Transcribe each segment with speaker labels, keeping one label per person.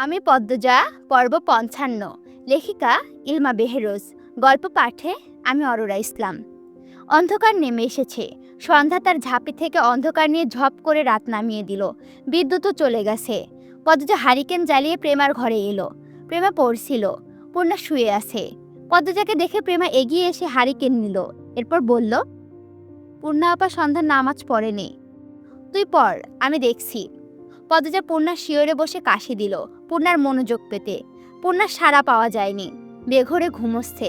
Speaker 1: আমি পদ্মজা, পর্ব পঞ্চান্ন, লেখিকা ইলমা বেহেরোজ, গল্প পাঠে আমি অরোরা ইসলাম। অন্ধকার নেমে এসেছে। সন্ধ্যা তার ঝাঁপি থেকে অন্ধকার নিয়ে ঝপ করে রাত নামিয়ে দিল। বিদ্যুৎও চলে গেছে। পদ্মজা হারিকেন জ্বালিয়ে প্রেমার ঘরে এলো। প্রেমা পড়ছিল। পূর্ণা শুয়ে আছে। পদ্মজাকে দেখে প্রেমা এগিয়ে এসে হারিকেন নিল। এরপর বলল, পূর্ণা আপা সন্ধ্যা নামাজ পড়েনি। তুই পড়, আমি দেখছি। পদ্মজা পূর্ণার শিওরে বসে কাশি দিল, পূর্ণার মনোযোগ পেতে। পূর্ণার সাড়া পাওয়া যায়নি, বেঘরে ঘুমোচ্ছে।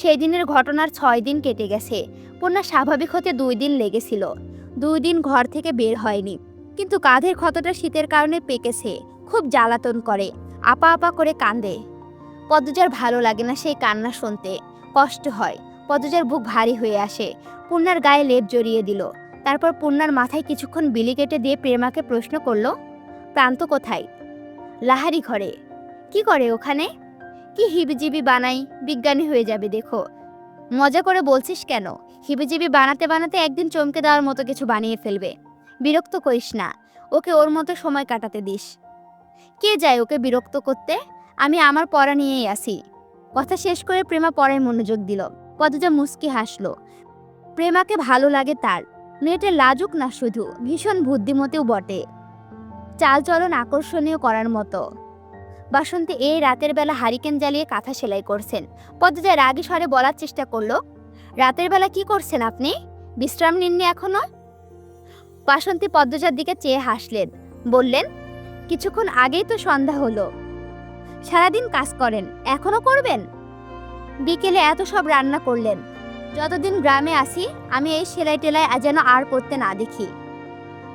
Speaker 1: সেই দিনের ঘটনার ছয় দিন কেটে গেছে, পূর্ণা স্বাভাবিক হতে দুই দিন লেগেছিল। দুই দিন ঘর থেকে বের হয়নি, কিন্তু কাঁধের ক্ষতটা শীতের কারণে পেকেছে, খুব জ্বালাতন করে, আপা আপা করে কান্দে পদ্মজার ভালো লাগে না সেই কান্না শুনতে, কষ্ট হয়, পদ্মজার বুক ভারী হয়ে আসে। পূর্ণার গায়ে লেপ জড়িয়ে দিল, তারপর পূর্ণার মাথায় কিছুক্ষণ বিলি কেটে দিয়ে প্রেমাকে প্রশ্ন করল প্রান্ত কোথায়? লাহারি ঘরে। কি করে ওখানে? কি হিবিজিবি বানাই? বিজ্ঞানী হয়ে যাবে, দেখো। মজা করে বলছিস কেন? হিবিজিবি বানাতে বানাতে একদিন চমকে দেওয়ার মতো কিছু বানিয়ে ফেলবে। বিরক্ত করিস না। ওকে ওর মতো সময় কাটাতে দিস। কে যায় ওকে বিরক্ত করতে? আমি আমার পড়া নিয়েই আসি। কথা শেষ করে প্রেমা পড়ায় মনোযোগ দিল। পদজা মুস্কি হাসলো। প্রেমাকে ভালো লাগে তার। মেয়েটা লাজুক না শুধু, ভীষণ বুদ্ধিমতেও বটে। চালচলন আকর্ষণীয় করার মতো। বাসন্তী এই রাতের বেলা হারিকেন জ্বালিয়ে কাঁথা সেলাই করছেন। পদ্মজা রাগী স্বরে বলার চেষ্টা করল, রাতের বেলা কি করছেন আপনি? বিশ্রাম নিননি এখনও? বাসন্তী পদ্মজার দিকে চেয়ে হাসলেন, বললেন, কিছুক্ষণ আগেই তো সন্ধ্যা হলো। সারাদিন কাজ করেন, এখনও করবেন? বিকেলে এত সব রান্না করলেন। যতদিন গ্রামে আসি আমি এই সেলাই টেলাই যেন আর করতে না দেখি।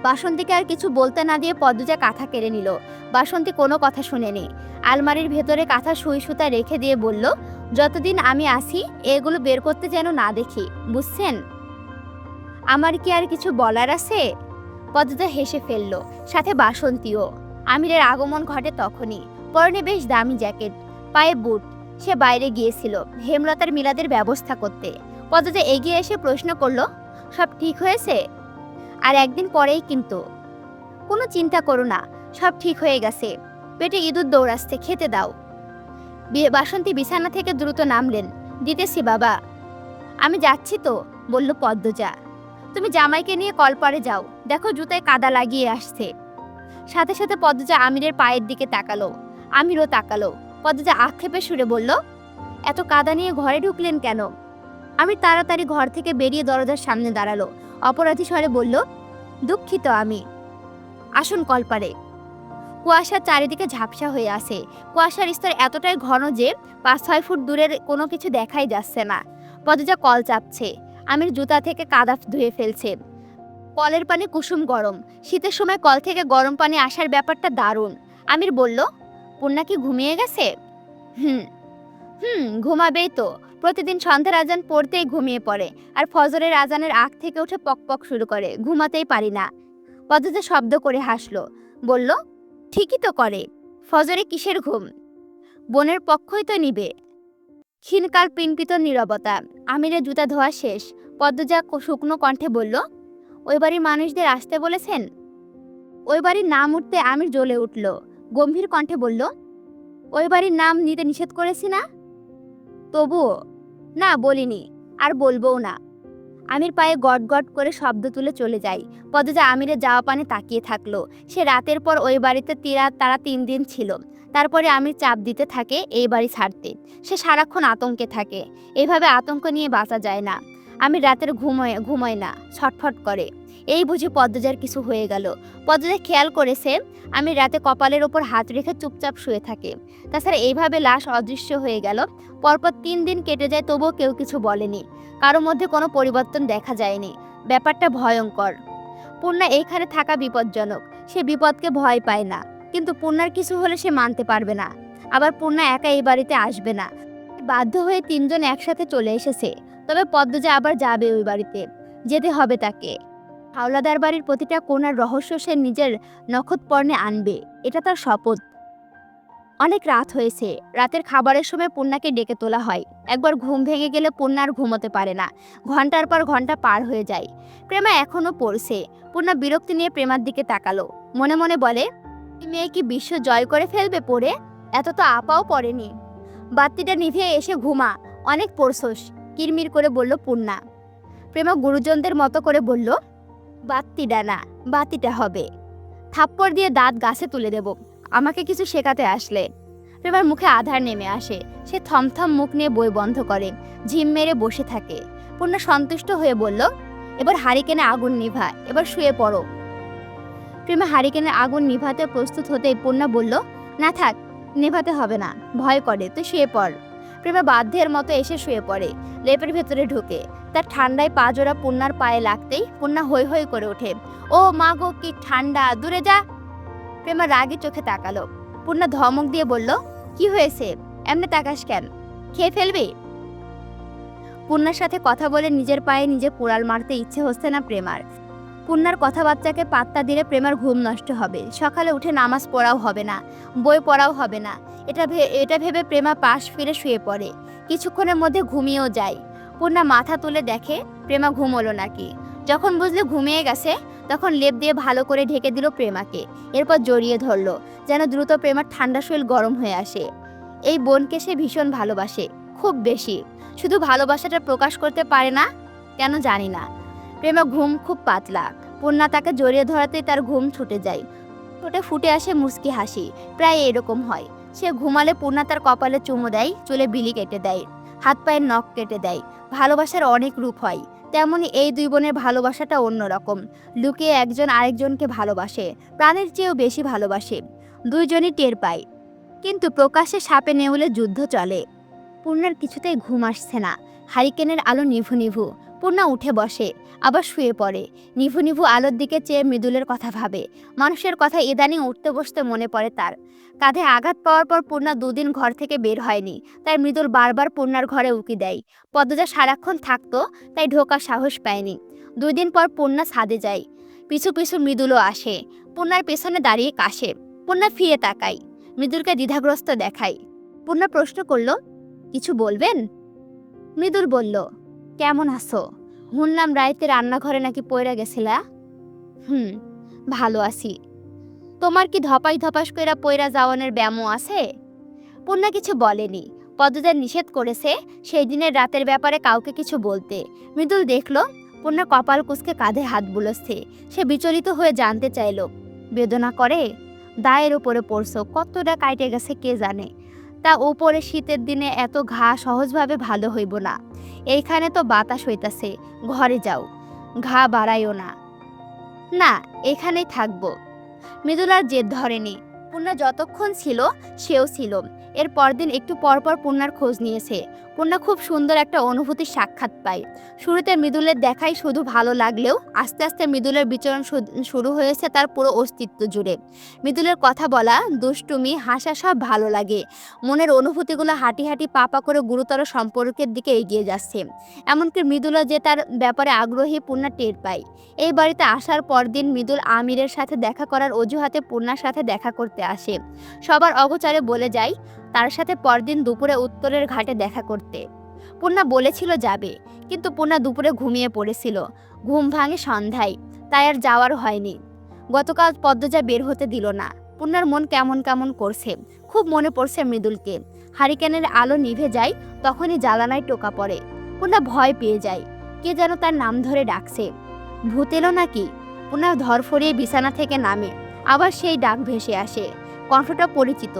Speaker 1: বাসন্তীকে আর কিছু বলতে না দিয়ে পদ্মজা কাঁথা কেড়ে নিল। বাসন্তী কোনো কথা শুনেনি। আলমারির ভেতরে কাঁথা সুই সুতা রেখে দিয়ে বলল, যতদিন আমি আসি এগুলো বের করতে যেন না দেখি, বুঝছেন? আমার কি আর কিছু বলার আছে? পদ্মজা হেসে ফেলল, সাথে বাসন্তীও। আমিরের আগমন ঘটে তখনই। পরনে বেশ দামি জ্যাকেট, পায়ে বুট। সে বাইরে গিয়েছিল, হেমলতার মিলাদের ব্যবস্থা করতে। পদ্মজা এগিয়ে এসে প্রশ্ন করল, সব ঠিক হয়েছে? আর একদিন পরেই কিন্তু। কোনো চিন্তা করো না, সব ঠিক হয়ে গেছে। পেটে ইঁদুর দৌড়াচ্ছে খেতে দাও। বাসন্তী বিছানা থেকে দ্রুত নামলেন, দিতেছি বাবা। আমি যাচ্ছি তো, বলল পদ্মজা। তুমি জামাইকে নিয়ে কলপারে যাও, দেখো জুতায় কাদা লাগিয়ে আসছে। সাথে সাথে পদ্মজা আমিরের পায়ের দিকে তাকালো। আমিরও তাকালো। পদ্মজা আক্ষেপে সুরে বলল, এত কাদা নিয়ে ঘরে ঢুকলেন কেন? আমি তাড়াতাড়ি ঘর থেকে বেরিয়ে দরজার সামনে দাঁড়াল। অপরাধী স্বরে বলল, দুঃখিত আমি। আসুন কলপারে। কুয়াশার চারিদিকে ঝাপসা হয়ে আসে। কুয়াশার স্তর এতটাই ঘন যে পাঁচ, ছয় ফুট দূরের কোনো কিছু দেখাই যাচ্ছে না। পদজা কল চাপছে। আমির জুতা থেকে কাদা ধুয়ে ফেলছে। কলের পানি কুসুম গরম। শীতের সময় কল থেকে গরম পানি আসার ব্যাপারটা দারুণ। আমির বলল, পূর্ণা কি ঘুমিয়ে গেছে? হুম। হুম, ঘুমাবেই তো। প্রতিদিন সন্ধ্যার আজান পড়তেই ঘুমিয়ে পড়ে, আর ফজরের আজানের আগ থেকে উঠে পক পক শুরু করে, ঘুমাতেই পারি না। পদ্মজা শব্দ করে হাসলো, বলল, ঠিকই তো করে, ফজরে কিসের ঘুম? বোনের পক্ষই তো নিবে। ক্ষীণকাল পিনপিত নীরবতা আমিরের জুতা ধোয়া শেষ পদ্মজা শুকনো কণ্ঠে বলল, ওই বাড়ির মানুষদের আসতে বলেছেন? ওই বাড়ির নাম উঠতে আমির জ্বলে উঠল, গম্ভীর কণ্ঠে বলল, ওই বাড়ির নাম নিতে নিষেধ করেছি না? তবুও না বলিনি, আর বলবও না। আমির পায়ে গট গট করে শব্দ তুলে চলে যাই। পদজা আমিরের যাওয়া পানে তাকিয়ে থাকল। সে রাতের পর ওই বাড়িতে তিরা তারা তিন দিন ছিল। তারপরে আমির চাপ দিতে থাকে এই বাড়ি ছাড়তে। সে সারাক্ষণ আতঙ্কে থাকে। এভাবে আতঙ্ক নিয়ে বাঁচা যায় না। আমি রাতের ঘুমোয় ঘুমোয় না, ছটফট করে। এই বুঝি পদ্মজার কিছু হয়ে গেল। পদ্মজা খেয়াল করেছে, আমি রাতে কপালের ওপর হাত রেখে চুপচাপ শুয়ে থাকে। তাছাড়া এইভাবে লাশ অদৃশ্য হয়ে গেল। পরপর তিন দিন কেটে যায়, তবুও কেউ কিছু বলেনি। কারও মধ্যে কোনো পরিবর্তন দেখা যায়নি। ব্যাপারটা ভয়ঙ্কর। পূর্ণা এইখানে থাকা বিপজ্জনক। সে বিপদকে ভয় পায় না। কিন্তু পূর্ণার কিছু হলে সে মানতে পারবে না। আবার পূর্ণা একা এই বাড়িতে আসবে না। বাধ্য হয়ে তিনজন একসাথে চলে এসেছে। তবে পদ্মজা আবার যাবে ওই বাড়িতে। যেতে হবে তাকে। হাওলাদার বাড়ির প্রতিটা কোনার রহস্য সে নিজের নখৎপর্ণে আনবে। এটা তার শপথ। অনেক রাত হয়েছে। রাতের খাবারের সময় পূর্ণাকে ডেকে তোলা হয়। একবার ঘুম ভেঙে গেলে পূর্ণা আর ঘুমোতে পারে না। ঘণ্টার পর ঘণ্টা পার হয়ে যায়। প্রেমা এখনও পড়ছে। পূর্ণা বিরক্তি নিয়ে প্রেমার দিকে তাকালো। মনে মনে বলে মেয়ে কি বিশ্ব জয় করে ফেলবে পড়ে? এত তো আপাও পড়েনি। বাতিটা নিভিয়ে এসে ঘুমা। অনেক পড়ছস। কিরমির করে বলল পূর্ণা। প্রেমা গুরুজনদের মতো করে বলল বাতিটা না বাতিটা হবে। থাপ্পড় দিয়ে দাঁত গাছে তুলে দেব। আমাকে কিছু শেখাতে আসলে। প্রেমার মুখে আধার নেমে আসে। সে থমথম মুখ নিয়ে বই বন্ধ করে, ঝিম মেরে বসে থাকে। পূর্ণা সন্তুষ্ট হয়ে বলল, এবার হারিকেনে আগুন নিভা, এবার শুয়ে পড়ো। প্রেমা হারিকেনে আগুন নিভাতে প্রস্তুত হতেই পূর্ণা বলল, না থাক, নেভাতে হবে না, ভয় করে, তুই শুয়ে পড়। প্রেমা বাধ্যের মতো এসে শুয়ে পড়ে। লেপের ভেতরে ঢুকে। তার ঠান্ডায় পা জোড়া পূর্ণার পায়ে লাগতেই পূর্ণা হৈ হৈ করে ওঠে। ও মা গো, কি ঠান্ডা! দূরে যা! প্রেমা রাগে চোখে তাকালো। পূর্ণা ধমক দিয়ে বলল, কি হয়েছে? এমনি তাকাস কেন? খেয়ে ফেলবি? পূর্ণার সাথে কথা বলে নিজের পায়ে নিজে পোড়াল মারতে ইচ্ছে হচ্ছে না প্রেমার। পূর্ণার কথাবার্তাকে পাত্তা দিলে প্রেমার ঘুম নষ্ট হবে। সকালে উঠে নামাজ পড়াও হবে না, বই পড়াও হবে না। এটা এটা ভেবে প্রেমা পাশ ফিরে শুয়ে পড়ে। কিছুক্ষণের মধ্যে ঘুমিয়েও যায়। পূর্ণা মাথা তুলে দেখে, প্রেমা ঘুমোলো নাকি? যখন বুঝলে ঘুমিয়ে গেছে, তখন লেপ দিয়ে ভালো করে ঢেকে দিল প্রেমাকে। এরপর জড়িয়ে ধরলো, যেন দ্রুত প্রেমার ঠান্ডা শরীর গরম হয়ে আসে। এই বোনকে সে ভীষণ ভালোবাসে, খুব বেশি। শুধু ভালোবাসাটা প্রকাশ করতে পারে না, কেন জানি না। প্রেমা ঘুম খুব পাতলা। পূর্ণা তাকে জড়িয়ে ধরাতেই তার ঘুম ছুটে যায়। ঠোঁটে ফুটে আসে মুচকি হাসি। প্রায় এরকম হয়। সে ঘুমালে পূর্ণা তার কপালে চুমু দেয়, চুলে বিলি কেটে দেয়, হাত পায়ের নখ কেটে দেয়। ভালোবাসার অনেক রূপ হয়। তেমনি এই দুই বোনের ভালোবাসাটা অন্যরকম। লুকিয়ে একজন আরেকজনকে ভালোবাসে, প্রাণের চেয়েও বেশি ভালোবাসে। দুইজনই টের পায়। কিন্তু প্রকাশ্যে সাপে নেউলে যুদ্ধ চলে। পূর্ণার কিছুতেই ঘুম আসছে না। হারিকেনের আলো নিভু নিভু। পূর্ণা উঠে বসে, আবার শুয়ে পড়ে। নিভু নিভু আলোর দিকে চেয়ে মৃদুলের কথা ভাবে। মানুষের কথা ইদানিং উঠতে বসতে মনে পড়ে তার। কাঁধে আঘাত পাওয়ার পর পূর্ণা দুদিন ঘর থেকে বের হয়নি। তাই মৃদুল বারবার পূর্ণার ঘরে উকি দেয়। পদ্মজা সারাক্ষণ থাকতো, তাই ঢোকার সাহস পায়নি। দুই দিন পর পূর্ণা ছাদে যায়। পিছু পিছু মৃদুলও আসে। পূর্ণার পেছনে দাঁড়িয়ে কাশে। পূর্ণা ফিরে তাকায় মৃদুলকে দ্বিধাগ্রস্ত দেখায় পূর্ণা প্রশ্ন করল, কিছু বলবেন? মৃদুল বলল কেমন আছো? শুনলাম রাইতে রান্নাঘরে নাকি পয়রা গেছিলা। হুম, ভালো আছি। তোমার কি ধপাই ধপাস কইরা পয়রা যাওয়ানের ব্যামো আছে? পূর্ণা কিছু বলেনি। পদ্মদার নিষেধ করেছে সেই দিনের রাতের ব্যাপারে কাউকে কিছু বলতে। মৃদুল দেখল পূর্ণা কপাল কুসকে কাঁধে হাত বুলছে সে বিচলিত হয়ে জানতে চাইলো, বেদনা করে? দায়ের উপরে পড়ছো, কতটা কাইটে গেছে কে জানে? তা ওপরে শীতের দিনে এত ঘা সহজভাবে ভালো হইব না। এইখানে তো বাতাস হইতাছে, ঘরে যাও। ঘা বাড়াইও না। না, এখানেই থাকব। মৃদুলার জেদ ধরেনি। পূর্ণা যতক্ষণ ছিল, সেও ছিল। এর পরদিন একটু পরপর পূর্ণার খোঁজ নিয়েছে। পূর্ণা খুব সুন্দর একটা অনুভূতির সাক্ষাৎ পায়। শুরুতে মৃদুলের দেখাই শুধু ভালো লাগলেও আস্তে আস্তে মৃদুলের বিচরণ শুরু হয়েছে তার পুরো অস্তিত্ব জুড়ে। মৃদুলের কথা বলা, দুষ্টুমি, হাসা সব ভালো লাগে। মনের অনুভূতিগুলো হাঁটি হাঁটি পাপা করে গুরুতর সম্পর্কের দিকে এগিয়ে যাচ্ছে। এমনকি মৃদুলও যে তার ব্যাপারে আগ্রহী পূর্ণা টের পায়। এই বাড়িতে আসার পরদিন মৃদুল আমিরের সাথে দেখা করার অজুহাতে পূর্ণার সাথে দেখা করতে আসে। সবার অগোচরে বলে যায় তার সাথে পরদিন দুপুরে উত্তরের ঘাটে দেখা করতে। পূর্ণা বলেছিল যাবে, কিন্তু পূর্ণা দুপুরে ঘুমিয়ে পড়েছিল। ঘুম ভাঙে সন্ধ্যায়, তাই আর যাওয়ার হয়নি। গতকাল পদ্মজা বের হতে দিল না। পূর্ণার মন কেমন কেমন করছে, খুব মনে পড়ছে মৃদুলকে। হারিকেনের আলো নিভে যায়, তখনই জ্বালানায় টোকা পড়ে। পূর্ণা ভয় পেয়ে যায়, কে যেন তার নাম ধরে ডাকছে। ভূত এলো নাকি? পূর্ণা ধরফরিয়ে বিছানা থেকে নামে, আবার সেই ডাক ভেসে আসে। কণ্ঠটা পরিচিত।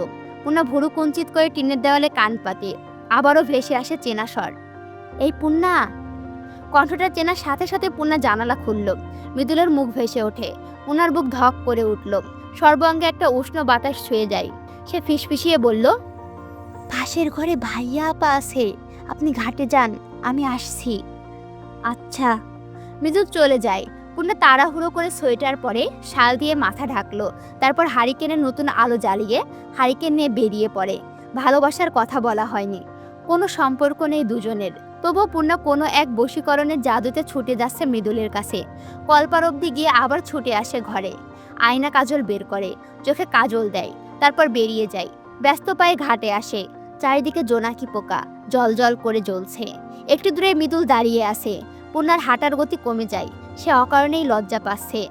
Speaker 1: পূর্ণা ভুরু কুঞ্চিত করে টিনের দেওয়ালে কান পাতে আবারও ভেসে আসে চেনা স্বর। এই পূর্ণা কণ্ঠটা চেনার সাথে সাথে পূর্ণা জানালা খুলল। মৃদুলের মুখ ভেসে ওঠে। পূর্ণার বুক ধক করে উঠল। সর্বাঙ্গে একটা উষ্ণ বাতাস ছুঁয়ে যায়। সে ফিসফিসিয়ে বলল পাশের ঘরে ভাইয়া আপা আছে। আপনি ঘাটে যান আমি আসছি। আচ্ছা। মৃদুল চলে যায়। পূর্ণা তাড়াহুড়ো করে সোয়েটার পরে শাল দিয়ে মাথা ঢাকলো। তারপর হারিকেনের নতুন আলো জ্বালিয়ে হারিকেন নিয়ে বেরিয়ে পড়ে। ভালোবাসার কথা বলা হয়নি। কোনো সম্পর্ক নেই দুজনের। তবুও পূর্ণা কোনো এক বশীকরণের জাদুতে ছুটে যাচ্ছে মৃদুলের কাছে। কলপার অবধি গিয়ে আবার ছুটে আসে ঘরে। আয়না কাজল বের করে। চোখে কাজল দেয়। তারপর বেরিয়ে যায়। ব্যস্ত পায়ে ঘাটে আসে। চারিদিকে জোনাকি পোকা। জল জল করে জ্বলছে। একটু দূরে মৃদুল দাঁড়িয়ে আছে। পূর্ণার হাঁটার গতি কমে যায়। সে অকারণেই লজ্জা পাচ্ছে।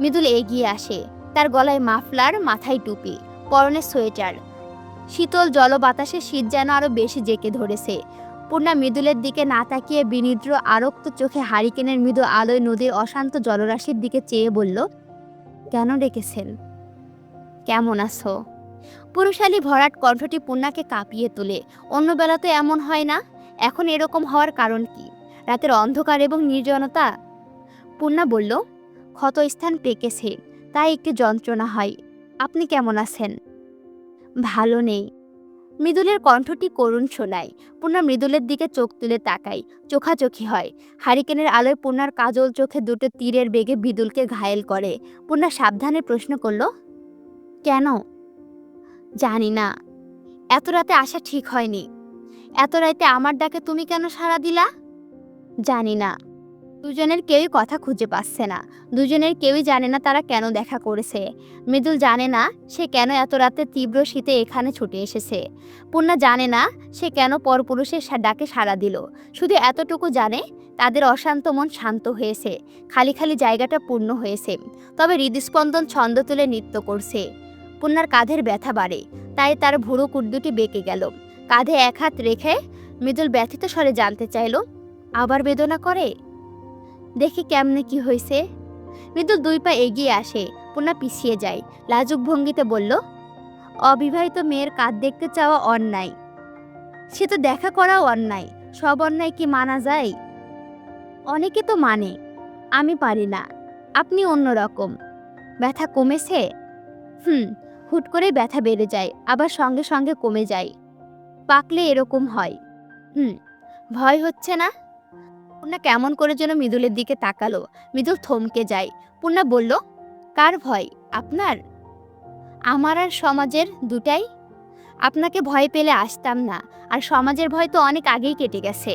Speaker 1: মৃদুল এগিয়ে আসে। তার গলায় মাফলার, মাথায় টুপি, পরনে সোয়েটার। শীতল জল বাতাসে শীত যেন আরও বেশি জেকে ধরেছে। পূর্ণা মৃদুলের দিকে না তাকিয়ে বিনিদ্র, আরক্ত চোখে হারিকেনের মৃদু আলোয় নদীর অশান্ত জলরাশির দিকে চেয়ে বলল, কেন ডেকেছেন? কেমন আছো? পুরুষালী ভরাট কণ্ঠটি পূর্ণাকে কাঁপিয়ে তোলে। অন্য বেলা তো এমন হয় না। এখন এরকম হওয়ার কারণ কি? রাতের অন্ধকার এবং নির্জনতা পূর্ণা বলল, ক্ষতস্থান পেকেছে, তাই একটু যন্ত্রণা হয়। আপনি কেমন আছেন? ভালো নেই। মৃদুলের কণ্ঠটি করুণ শোনায়। পূর্ণা মৃদুলের দিকে চোখ তুলে তাকায়। চোখাচোখি হয়। হারিকেনের আলোয় পূর্ণার কাজল চোখে দুটো তীরের বেগে বিদুলকে ঘায়েল করে। পূর্ণা সাবধানে প্রশ্ন করল, কেন? জানি না। এত রাতে আসা ঠিক হয়নি। এত রাতে আমার ডাকে তুমি কেন সাড়া দিলা? জানি না। দুজনের কেউই কথা খুঁজে পাচ্ছে না। দুজনের কেউই জানে না তারা কেন দেখা করেছে। মৃদুল জানে না সে কেন এত রাতে তীব্র শীতে এখানে ছুটে এসেছে। পূর্ণা জানে না সে কেন পরপুরুষের ডাকে সাড়া দিল। শুধু এতটুকু জানে, তাদের অশান্ত মন শান্ত হয়েছে। খালি খালি জায়গাটা পূর্ণ হয়েছে। তবে হৃদস্পন্দন ছন্দ তুলে নৃত্য করছে। পূর্ণার কাঁধের ব্যথা বাড়ে, তাই তার ভুরু কুর্দুটি বেঁকে গেল। কাঁধে এক হাত রেখে মৃদুল ব্যথিত স্বরে জানতে চাইল, আবার বেদনা করে? দেখি কেমনে কি হয়েছে মৃদুল দুই পা এগিয়ে আসে পূর্ণা পিছিয়ে যায়। লাজুক ভঙ্গিতে বলল, অবিবাহিত মেয়ের কাঁধ দেখতে চাওয়া অন্যায়। সে তো দেখা করাও অন্যায়। সব অন্যায় কি মানা যায়? অনেকে তো মানে আমি পারি না। আপনি অন্যরকম ব্যথা কমেছে? হুম, হুট করে ব্যথা বেড়ে যায়, আবার সঙ্গে সঙ্গে কমে যায়। পাকলে এরকম হয়। হুম, ভয় হচ্ছে না? পূর্ণা কেমন করে যেন মৃদুলের দিকে তাকালো। মৃদুল থমকে যায়। পূর্ণা বলল, কার ভয়? আপনার? আমার আর সমাজের দুটাই? আপনাকে ভয় পেলে আসতাম না, আর সমাজের ভয় তো অনেক আগেই কেটে গেছে।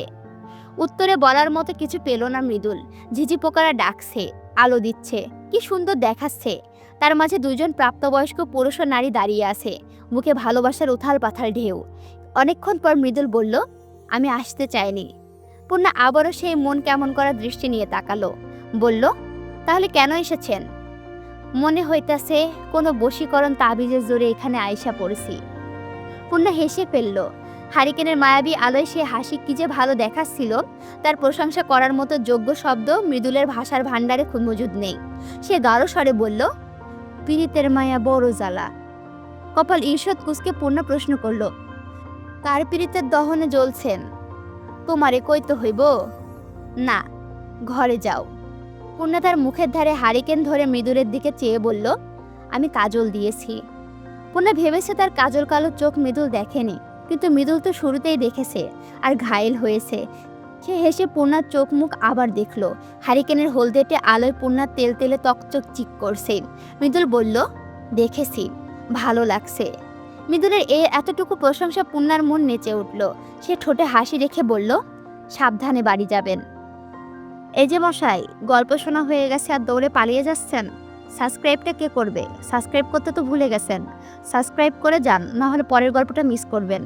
Speaker 1: উত্তরে বলার মতো কিছু পেল না মৃদুল। ঝিঝি পোকারা ডাকছে, আলো দিচ্ছে, কি সুন্দর দেখাচ্ছে। তার মাঝে দুজন প্রাপ্তবয়স্ক পুরুষ ও নারী দাঁড়িয়ে আছে, মুখে ভালোবাসার উথাল পাথাল ঢেউ। অনেকক্ষণ পর মৃদুল বলল, আমি আসতে চাইনি। পূর্ণা আবারও সেই মন কেমন করা দৃষ্টি নিয়ে তাকালো। বলল, তাহলে কেন এসেছেন? মনে হইতাছে কোনো বশীকরণ তাবিজের জোরে এখানে আয়সা পড়েছি। পূর্ণা হেসে ফেলল, হারিকেনের মায়াবী আলোয় সে হাসি কি যে ভালো দেখাচ্ছিল, তার প্রশংসা করার মতো যোগ্য শব্দ মৃদুলের ভাষার ভাণ্ডারে খুব মজুদ নেই। সে গাঢ় স্বরে বলল, পীড়িতের মায়া বড় জ্বালা। কপাল ঈর্ষদ কুসকে পূর্ণ প্রশ্ন করল, কার পীড়িতের দহনে জ্বলছেন? তোমারে কইতে হইব? না, ঘরে যাও। পূর্ণা তার মুখের ধারে হারিকেন ধরে মৃদুলের দিকে চেয়ে বলল, আমি কাজল দিয়েছি। পূর্ণা ভেবেছে তার কাজল কালো চোখ মৃদুল দেখেনি, কিন্তু মৃদুল তো শুরুতেই দেখেছে আর ঘায়েল হয়েছে। সে হেসে পূর্ণার চোখ মুখ আবার দেখল। হারিকেনের হলদেটে আলোয় পূর্ণার তেল তেলে তকচক চিক করছে। মৃদুল বলল, দেখেছি, ভালো লাগছে। মৃদুলের এ এতটুকু প্রশংসা পূর্ণার মন নেচে উঠল। সে ঠোঁটে হাসি রেখে বলল, সাবধানে বাড়ি যাবেন। এই যে মশাই, গল্প শোনা হয়ে গেছে আর দৌড়ে পালিয়ে যাচ্ছেন। সাবস্ক্রাইবটা কে করবে? সাবস্ক্রাইব করতে তো ভুলে গেছেন। সাবস্ক্রাইব করে যান নাহলে পরের গল্পটা মিস করবেন।